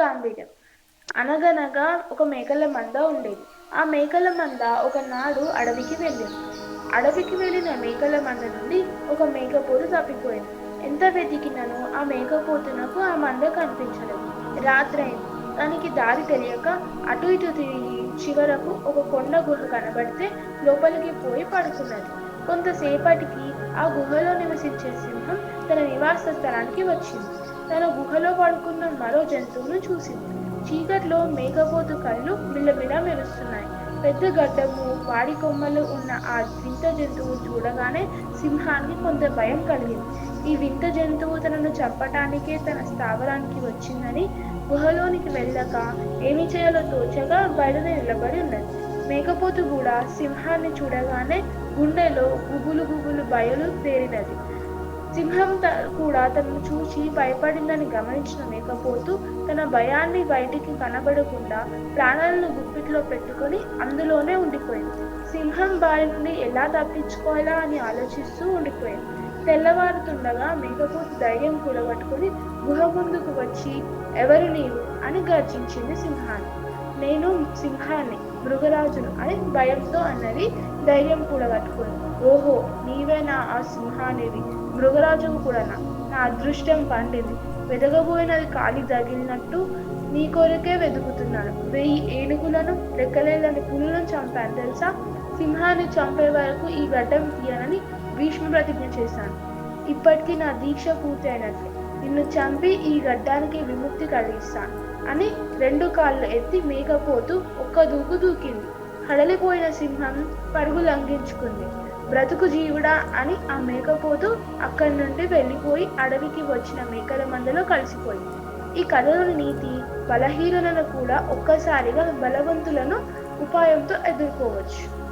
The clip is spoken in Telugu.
గాంభీర్యం. అనగనగా ఒక మేకల మంద ఉండేది. ఆ మేకల మంద ఒకనాడు అడవికి వెళ్ళింది. అడవికి వెళ్ళిన మేకల మంద నుండి ఒక మేకపోతు తప్పిపోయింది. ఎంత వెతికినను ఆ మేకపోతునకు ఆ మంద కనిపించలేదు. రాత్రైంది. దానికి దారి తెలియక అటు ఇటు తిరిగి చివరకు ఒక కొండ గుహ కనబడితే లోపలికి పోయి పడుకున్నది. కొంతసేపటికి ఆ గుహలో నివసించే సింహం తన నివాస స్థలానికి వచ్చింది. తన గుహలో పడుకున్న మరో జంతువును చూసింది. చీకట్లో మేకపోతు కళ్ళు మిల్లమిలా మెరుస్తున్నాయి. పెద్ద గడ్డము వాడి కొమ్మలు ఉన్న ఆ వింత జంతువు చూడగానే సింహానికి కొంత భయం కలిగింది. ఈ వింత జంతువు తనను చంపటానికే తన స్థావరానికి వచ్చిందని గుహలోనికి వెళ్ళక ఏమి చేయాలో తోచగా బయట నిలబడి ఉన్నది. మేకపోతు కూడా సింహాన్ని చూడగానే గుండెలో గుబులు గుబులు బయలు తేరినది. సింహం త- కూడా తనను చూసి భయపడిందని గమనించిన మేకపోతు తన భయాన్ని బయటికి కనబడకుండా ప్రాణాలను గుప్పిట్లో పెట్టుకొని అందులోనే ఉండిపోయింది. సింహం బారి నుండి ఎలా తప్పించుకోవాలా అని ఆలోచిస్తూ ఉండిపోయింది. తెల్లవారుతుండగా మేకపోతు ధైర్యం కూడగట్టుకుని గుహ ముందుకు వచ్చి ఎవరు నీవు? అని గర్జించింది సింహాన్ని. నేను సింహాన్ని. మృగరాజును అని భయంతో అన్నది ధైర్యం కూడగట్టుకుని ఓహో నీవేనా ఆ సింహానివి. మృగరాజుకు కూడానా నా అదృష్టం పండింది. వెదగబోయినది కాలి తగిలినట్టు నీ కొరకే వెతుకుతున్నాను వెయ్యి ఏనుగులను లెక్కలేదని పులులను చంపాను తెలుసా? సింహాన్ని చంపే వరకు ఈ గడ్డం తీయనని భీష్మ ప్రతిజ్ఞ చేశాను. ఇప్పటికీ నా దీక్ష పూర్తయినట్లే. నిన్ను చంపి ఈ గడ్డానికి విముక్తి కలిగిస్తాను. అని రెండు కాళ్ళు ఎత్తి మేకపోతూ ఒక్క దూకు దూకింది. హడలిపోయిన సింహం పరుగు లంఘించుకుంది. బ్రతుకు జీవుడా అని ఆ మేకపోతూ అక్కడి నుండి వెళ్ళిపోయి అడవికి వచ్చిన మేకల మందలో కలిసిపోయింది. ఈ కథలోని నీతి బలహీనులను కూడా ఒక్కసారిగా బలవంతులను ఉపాయంతో ఎదుర్కోవచ్చు.